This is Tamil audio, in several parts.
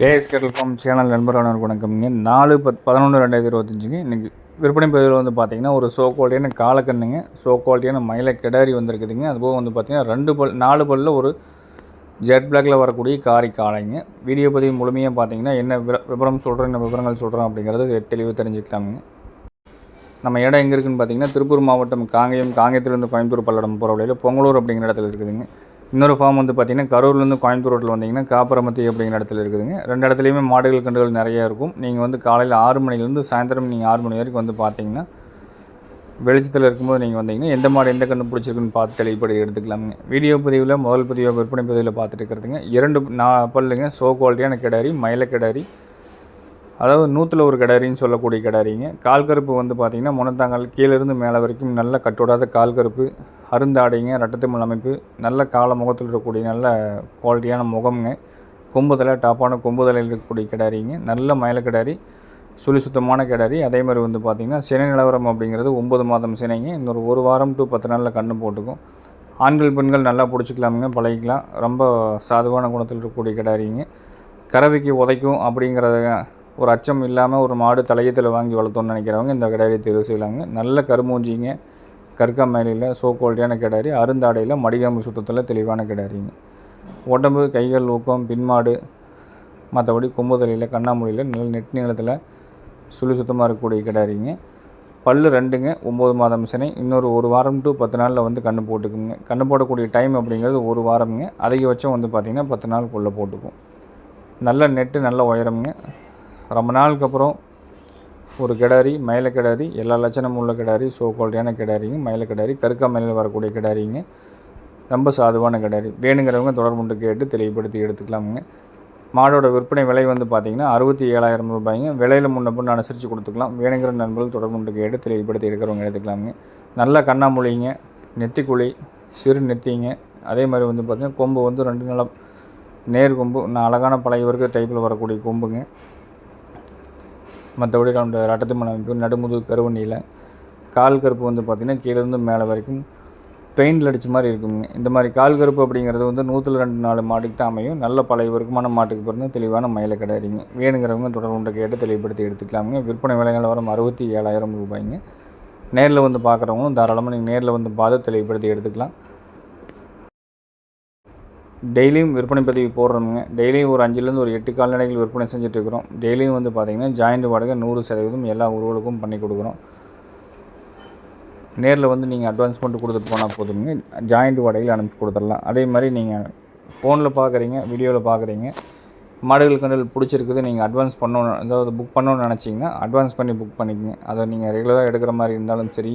கேஎஸ் கேட்டல்காம் ஃபார்ம் சேனல் நண்பரான வணக்கம்ங்க நாலு பத் பதினொன்று ரெண்டாயிரத்தி இருபத்தஞ்சுங்க இன்றைக்கி விற்பனை பதிவில் வந்து பார்த்தீங்கன்னா ஒரு சோ குவாலிட்டியான காலக்கண்ணுங்க சோ குவாலிட்டியான மயில கிடாரி வந்திருக்குதுங்க. அதுபோக வந்து பார்த்தீங்கன்னா ரெண்டு பல் நாலு பல்லில் ஒரு ஜெட் பிளாக்ல வரக்கூடிய காரி காளைங்க. வீடியோ பதிவு முழுமையாக பார்த்தீங்கன்னா என்ன விவரம் சொல்கிறோம் என்ன விவரங்கள் சொல்கிறோம் அப்படிங்கிறது தெளிவாக தெரிஞ்சுக்கலாமுங்க. நம்ம இடம் எங்கே இருக்குதுன்னு பார்த்தீங்கன்னா திருப்பூர் மாவட்டம் காங்கேயம் காங்கேயத்துலேருந்து கோயம்புத்தூர் பல்லடம் போகிற வழியில் பொங்கலூர் அப்படிங்கிற இடத்துல இருக்குதுங்க. இன்னொரு ஃபார்ம் வந்து பார்த்தீங்கன்னா கரூர்லேருந்து கோயம்புத்தூர் ரோட்டில் வந்தீங்கன்னா காப்பரமத்தி அப்படிங்கிற இடத்துல இருக்குதுங்க. ரெண்டு இடத்துலையுமே மாடுகள் கண்டுகள் நிறையா இருக்கும். நீங்கள் வந்து காலையில் ஆறு மணிலேருந்து சாயந்தரம் நீங்கள் ஆறு மணி வரைக்கும் வந்து பார்த்தீங்கன்னா வெளிச்சத்தில் இருக்கும்போது நீங்கள் வந்தீங்கன்னா எந்த மாடு எந்த கண்ணு பிடிச்சிருக்குன்னு பார்த்து தெளிவுபடி எடுத்துக்கலாமுங்க. வீடியோ பதிவில் முதல் பதிவாக விற்பனை பதிவில் பார்த்துட்டு இருக்கிறதுங்க. இரண்டு நா பல்லுங்க சோ குவாலிட்டியான கிடாரி மயில கிடாரி அதாவது நூற்றில் ஒரு கிடாரின்னு சொல்லக்கூடிய கிடாரிங்க. கால் கருப்பு வந்து பார்த்திங்கன்னா முனத்தாங்கல் கீழேருந்து மேலே வரைக்கும் நல்ல கட்டோடாத கால் கருப்பு அருந்தாடைங்க ரெட்டத்திமல் அமைப்பு நல்ல கால முகத்தில் இருக்கக்கூடிய நல்ல குவாலிட்டியான முகம்ங்க. கொம்புதலை டாப்பான கொம்புதலையில் இருக்கக்கூடிய கிடாரிங்க. நல்ல மயில கிடாரி சுழி சுத்தமான கிடாரி. அதே மாதிரி வந்து பார்த்திங்கன்னா சினை நிலவரம் அப்படிங்கிறது ஒம்பது மாதம் சினைங்க. இன்னொரு ஒரு வாரம் டு பத்து நாளில் கண்ணு போட்டுக்கும். ஆண்கள் பெண்கள் நல்லா பிடிச்சிக்கலாமுங்க பழகிக்கலாம். ரொம்ப சாதுவான குணத்தில் இருக்கக்கூடிய கிடாரிங்க. கறவைக்கு உதைக்கும் அப்படிங்கிறத ஒரு அச்சம் இல்லாமல் ஒரு மாடு தலையத்தில் வாங்கி வளர்த்தோன்னு நினைக்கிறவங்க இந்த கிடாரியை தேர்வு செய்யலாங்க. நல்ல கருமூஞ்சிங்க கற்கா மேலையில் சோ குவாலிட்டியான கிடாரி அருந்தாடையில் மடிகாம்பு சுத்தத்தில் தெளிவான கிடாரிங்க. உடம்பு கைகள் ஊக்கம் பின்மாடு மற்றபடி கொம்புதலையில் கண்ணாமூலியில் நல்ல நெட் நீளத்தில் சுழி சுத்தமாக இருக்கக்கூடிய கிடாரிங்க. பல்லு ரெண்டுங்க ஒம்பது மாதம் சினை இன்னொரு ஒரு வாரம் டு பத்து நாளில் வந்து கண்ணு போட்டுக்குங்க. கண்ணு போடக்கூடிய டைம் அப்படிங்கிறது ஒரு வாரம்ங்க. அதிகபட்சம் வந்து பார்த்திங்கன்னா பத்து நாளுக்குள்ளே போட்டுக்கும். நல்ல நெட்டு நல்ல உயரம்ங்க. ரொம்ப நாளுக்கு அப்புறம் ஒரு கிடாரி மயில கிடாரி எல்லா லட்சணமும் உள்ள கிடாரி சோ குவாலிட்டியான கிடாரிங்க மயில கிடாரி கருக்கா மயிலில் வரக்கூடிய கிடாரிங்க ரொம்ப சாதுவான கிடாரி. வேணுங்கிறவங்க தொடர்புண்டு கேட்டு தெளிவுபடுத்தி எடுத்துக்கலாமுங்க. மாடோட விற்பனை விலை வந்து பார்த்தீங்கன்னா அறுபத்தி ஏழாயிரம் ரூபாய்ங்க. விலையில் முன்ன பின்ன அனுசரித்து கொடுத்துக்கலாம். வேணுங்கிற நண்பர்கள் தொடர்புண்டு கேட்டு தெளிவுபடுத்தி எடுக்கிறவங்க எடுத்துக்கலாமுங்க. நல்ல கண்ணாமூலிங்க நெத்திக்குழி சிறு நெத்திங்க. அதே மாதிரி வந்து பார்த்திங்கன்னா கொம்பு வந்து ரெண்டு நிலம் நேர் கொம்பு நான் அழகான பழைய வர்க்க டைப்பில் வரக்கூடிய கொம்புங்க. மற்றபடி நம்மளோட ரட்டத்து அமைப்பு நடுமுது கருவணியில் கால் கருப்பு வந்து பார்த்திங்கன்னா கீழேருந்து மேலே வரைக்கும் பெயிண்டில் அடித்த மாதிரி இருக்குங்க இந்த மாதிரி கால் கருப்பு அப்படிங்கிறது வந்து நூற்றில் ரெண்டு நாலு மாட்டுக்கு தான் அமையும். நல்ல பழைய வருக்கமான மாட்டுக்கு பிறந்து தெளிவான மயில கிடையாதுங்க வேணுங்கிறவங்க தொடர்புண்ட கேட்டு தெளிவுபடுத்தி எடுத்துக்கலாமுங்க. விற்பனை விலை நிலவரம் அறுபத்தி ஏழாயிரம் ரூபாய்ங்க. நேரில் வந்து பார்க்குறவங்களும் தாராளமாக நீங்கள் நேரில் வந்து பார்த்து தெளிவுபடுத்தி எடுத்துக்கலாம். டெய்லியும் விற்பனை பதிவு போடுறோமுங்க. டெய்லியும் ஒரு அஞ்சுலேருந்து ஒரு எட்டு கால்நடைகள் விற்பனை செஞ்சுட்டு இருக்கிறோம் டெய்லியும் வந்து பார்த்திங்கன்னா ஜாயிண்ட் வாடகை நூறு சதவீதம் எல்லா ஊர்களுக்கும் பண்ணி கொடுக்குறோம். நேரில் வந்து நீங்கள் அட்வான்ஸ் மட்டும் கொடுத்துட்டு போனால் போதுங்க ஜாயிண்ட் வாடகையில் அனுப்பிச்சி கொடுத்துடலாம். அதே மாதிரி நீங்கள் ஃபோனில் பார்க்குறீங்க வீடியோவில் பார்க்குறீங்க மாடுகள் கண்டல் பிடிச்சிருக்குது நீங்கள் அட்வான்ஸ் பண்ணணும் அதாவது புக் பண்ணணும்னு நினச்சிங்கன்னா அட்வான்ஸ் பண்ணி புக் பண்ணிக்கங்க. அதை நீங்கள் ரெகுலராக எடுக்கிற மாதிரி இருந்தாலும் சரி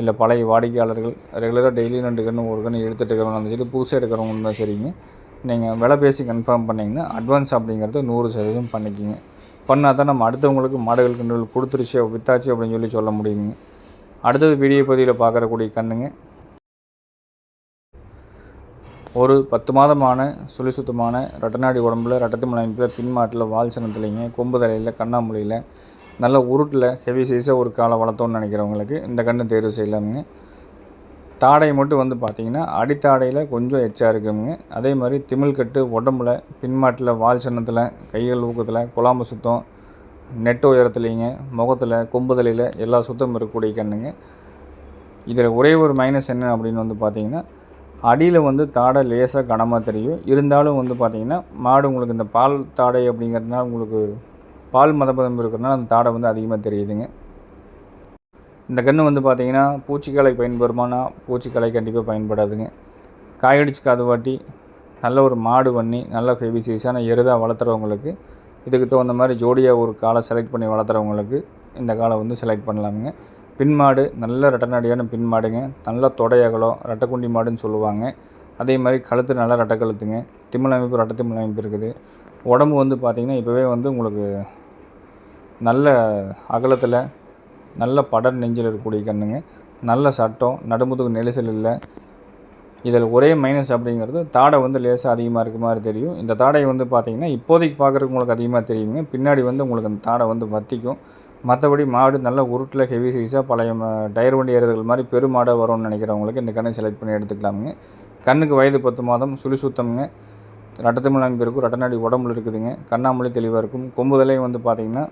இல்லை பழைய வாடிக்கையாளர்கள் ரெகுலராக டெய்லி ரெண்டு கன்று ஒரு கன்று எடுத்துகிட்டு இருக்கிறவங்க சரி புதுசாக எடுக்கிறவங்க இருந்தால் சரிங்க. நீங்கள் விலை பேசி கன்ஃபார்ம் பண்ணிங்கன்னா அட்வான்ஸ் அப்படிங்கிறது நூறு சதவீதம் பண்ணிக்கிங்க. பண்ணால் தான் நம்ம அடுத்தவங்களுக்கு மாடுகள் கன்றுகள் கொடுத்துருச்சு வித்தாச்சு அப்படின்னு சொல்லி சொல்ல முடியுங்க. அடுத்தது வீடியோ பதிவில் பார்க்கறக்கூடிய கண்ணுங்க. ஒரு பத்து மாதமான சுழி சுத்தமான ரெட்டநாடி உடம்புல ரெட்டத்து முளைப்பில் பின்மாட்டில் வால் சனத்துலைங்க கொம்பு தலையில் கண்ணாமூலையில் நல்ல உருட்டில் ஹெவி சைஸாக ஒரு காலை வளர்த்தோன்னு நினைக்கிறவங்களுக்கு இந்த கன்று தேர்வு செய்யலாமுங்க. தாடை மட்டும் வந்து பார்த்திங்கன்னா அடித்தாடையில் கொஞ்சம் எச்சாக இருக்குங்க. அதே மாதிரி திமிழ் கட்டு உடம்புல பின்மாட்டில் வால் சின்னத்தில் கைகள் ஊக்கத்தில் குழாம்பு சுத்தம் நெட் உயரத்துலேங்க முகத்தில் கொம்புதலையில் எல்லா சுத்தமும் இருக்கக்கூடிய கண்ணுங்க. இதில் ஒரே ஒரு மைனஸ் என்ன அப்படின்னு வந்து பார்த்திங்கன்னா அடியில் வந்து தாடை லேசாக கனமாக தெரியும். இருந்தாலும் வந்து பார்த்திங்கன்னா மாடு உங்களுக்கு இந்த பால் தாடை அப்படிங்கிறதுனால உங்களுக்கு பால் மதப்பதம் இருக்கிறதுனால அந்த தாடை வந்து அதிகமாக தெரியுதுங்க. இந்த கன்று வந்து பார்த்தீங்கன்னா பூச்சிக்கலை பயன்படுமானா பூச்சிக்கலை கண்டிப்பாக பயன்படாதுங்க. காயடிச்சு காதுவாட்டி நல்ல ஒரு மாடு பண்ணி நல்ல ஹெவி சைஸான எருதாக வளர்த்துறவங்களுக்கு இதுக்கு தகுந்த மாதிரி ஜோடியாக ஒரு காலை செலக்ட் பண்ணி வளர்த்துறவங்களுக்கு இந்த காலை வந்து செலக்ட் பண்ணலாமுங்க. பின்மாடு நல்ல ரெட்டநாடியான பின்மாடுங்க நல்ல தொடையகலம் ரெட்டக்குண்டி மாடுன்னு சொல்லுவாங்க. அதே மாதிரி கழுத்து நல்லா ரெட்டக்கழுத்துங்க. திமிழ் அமைப்பு ரெட்டை திமிழ் அமைப்பு இருக்குது. உடம்பு வந்து பார்த்திங்கன்னா இப்போவே வந்து உங்களுக்கு நல்ல அகலத்தில் நல்ல படர் நெஞ்சில் இருக்கக்கூடிய கண்ணுங்க. நல்ல சட்டம் நடுமுதுகு நெரிசல் இல்லை. இதில் ஒரே மைனஸ் அப்படிங்கிறது தாடை வந்து லேசாக அதிகமாக இருக்க மாதிரி தெரியும். இந்த தாடை வந்து பார்த்திங்கன்னா இப்போதைக்கு பார்க்குறதுக்கு உங்களுக்கு அதிகமாக தெரியுங்க. பின்னாடி வந்து உங்களுக்கு அந்த தாடை வந்து வத்திக்கும். மற்றபடி மாடு நல்ல உருட்டில் ஹெவி சைஸாக பழைய டயர் வண்டி ஏறுதல் மாதிரி பெருமாடை வரும்னு நினைக்கிறவங்களுக்கு இந்த கண்ணை செலக்ட் பண்ணி எடுத்துக்கலாமுங்க. கண்ணுக்கு வயது பத்து மாதம் சுழி சுத்தம்ங்க. ரட்டத்தமிழ் அமைப்பு இருக்கும் ரட்டநாடி உடம்புல இருக்குதுங்க. கண்ணாமொழி தெளிவாக இருக்கும். கொம்புதலையும் வந்து பார்த்திங்கன்னா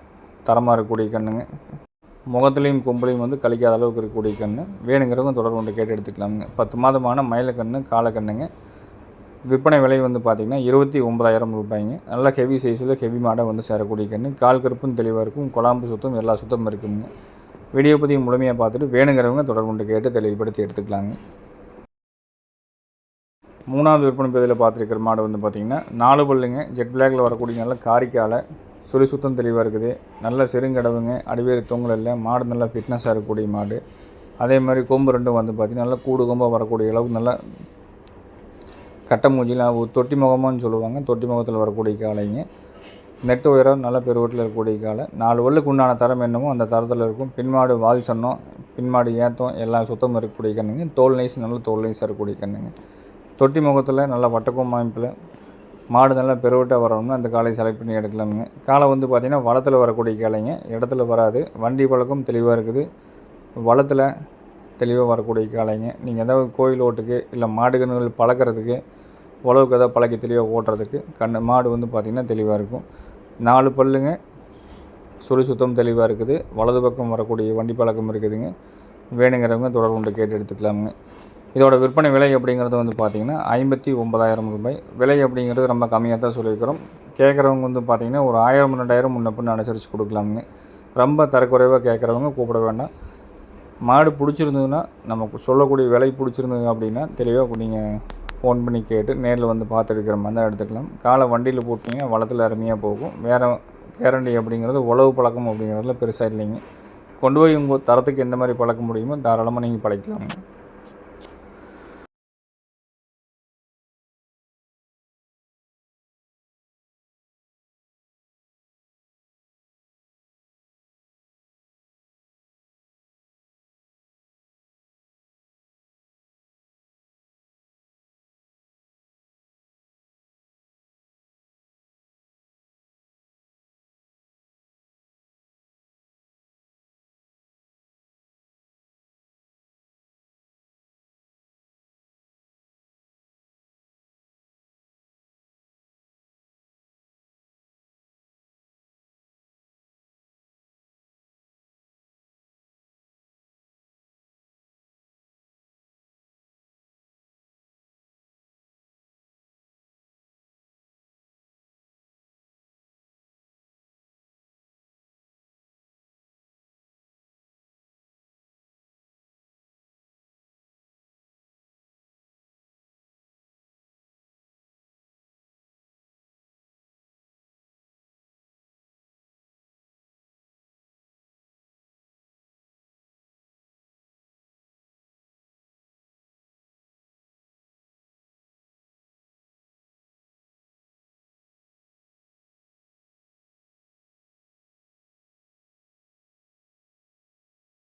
தரமாக இருக்கக்கூடிய கண்ணுங்க. முகத்துலேயும் கொம்புலையும் வந்து கழிக்காத அளவுக்கு இருக்கக்கூடிய கன்று வேணுங்கிறவங்க தொடர்பு கொண்டு கேட்டு எடுத்துக்கலாமுங்க. பத்து மாதமான மயிலக்கண்ணு காலக்கண்ணுங்க விற்பனை விலை வந்து பார்த்திங்கன்னா இருபத்தி ஒன்பதாயிரம் ரூபாய்ங்க. நல்லா ஹெவி சைஸில் ஹெவி மாடை வந்து சேரக்கூடிய கன்று கால் கருப்பும் தெளிவாக இருக்கும். குழாம்பு சுத்தம் எல்லா சுத்தமும் இருக்குங்க. வீடியோ பதிவு முழுமையாக பார்த்துட்டு வேணுங்கிறவங்க தொடர்பு கொண்டு கேட்டு தெளிவுபடுத்தி எடுத்துக்கலாங்க. மூணாவது விற்பனை பதிவில் பார்த்துருக்கிற மாடு வந்து பார்த்திங்கன்னா நாலு பல்லுங்க. ஜெட் பிளாக்ல வரக்கூடிய நல்ல காரிக்காலை சுழி சுத்தம் தெளிவாக இருக்குது. நல்ல செருங்கடவுங்க அடிவேறு தொங்கல் இல்லை மாடு நல்லா ஃபிட்னஸாக இருக்கக்கூடிய மாடு. அதே மாதிரி கொம்பு ரெண்டும் வந்து பார்த்திங்கன்னா நல்லா கூடு கொம்பாக வரக்கூடிய அளவுக்கு நல்லா கட்டை மூஞ்சிலாம் தொட்டி முகமானு சொல்லுவாங்க. தொட்டி முகத்தில் வரக்கூடிய காலைங்க நெட்டு உயரம் நல்ல பெருவட்டில் இருக்கக்கூடிய காலை நாலு வல்லுக்கு உண்டான தரம் என்னமோ அந்த தரத்தில் இருக்கும். பின்மாடு வால் சன்னம் பின்மாடு ஏத்தம் எல்லாம் சுத்தம் இருக்கக்கூடிய கண்ணுங்க. தோல் நைஸ் நல்ல தோல் நைஸாக இருக்கக்கூடிய கண்ணுங்க. தொட்டி முகத்தில் நல்ல வட்டக்கும் அமைப்பில் மாடு நல்லா பெருவட்டாக வரணும்னா அந்த காலையை செலக்ட் பண்ணி எடுக்கலாமுங்க. காலை வந்து பார்த்திங்கன்னா வளத்தில் வரக்கூடிய காளைங்க. இடத்துல வராது. வண்டி பழக்கம் தெளிவாக இருக்குது. வளத்தில் தெளிவாக வரக்கூடிய காளைங்க. நீங்கள் ஏதாவது கோயில் ஓட்டுக்கு இல்லை மாடு கன்றுகள் பழக்கிறதுக்கு உழவுக்கு ஏதாவது பழக்கி தெளிவாக ஓட்டுறதுக்கு கண் மாடு வந்து பார்த்திங்கன்னா தெளிவாக இருக்கும். நாலு பல்லுங்க. சுழி சுத்தம் தெளிவாக இருக்குது. வலது பக்கம் வரக்கூடிய வண்டி பழக்கம் இருக்குதுங்க. வேணுங்கிறவங்க தொடர்பு கொண்டு கேட்டு எடுத்துக்கலாமுங்க. இதோட விற்பனை விலை அப்படிங்கிறது வந்து பார்த்திங்கன்னா ஐம்பத்தி ஒன்பதாயிரம் ரூபாய். விலை அப்படிங்கிறது ரொம்ப கம்மியாக தான் சொல்லியிருக்கிறோம். கேட்குறவங்க வந்து பார்த்திங்கன்னா ஒரு ஆயிரம் ரெண்டாயிரம் முன்ன பின்னு அனுசரித்து கொடுக்கலாமுங்க. ரொம்ப தரக்குறைவாக கேட்குறவங்க கூப்பிட வேண்டாம். மாடு பிடிச்சிருந்ததுன்னா நமக்கு சொல்லக்கூடிய விலை பிடிச்சிருந்தது அப்படின்னா தெளிவாக நீங்கள் ஃபோன் பண்ணி கேட்டு நேரில் வந்து பார்த்துருக்கிற மாதிரி தான் எடுத்துக்கலாம். காலை வண்டியில் போட்டிங்கன்னா வளத்தில் அருமையாக போகும். வேறு கேரண்டி அப்படிங்கிறது உழவு பழக்கம் அப்படிங்கிறதுல பெருசாக இல்லைங்க. கொண்டு போய் உங்கள் தரத்துக்கு எந்த மாதிரி பழக்க முடியுமோ தாராளமாக நீங்கள் பழக்கலாம்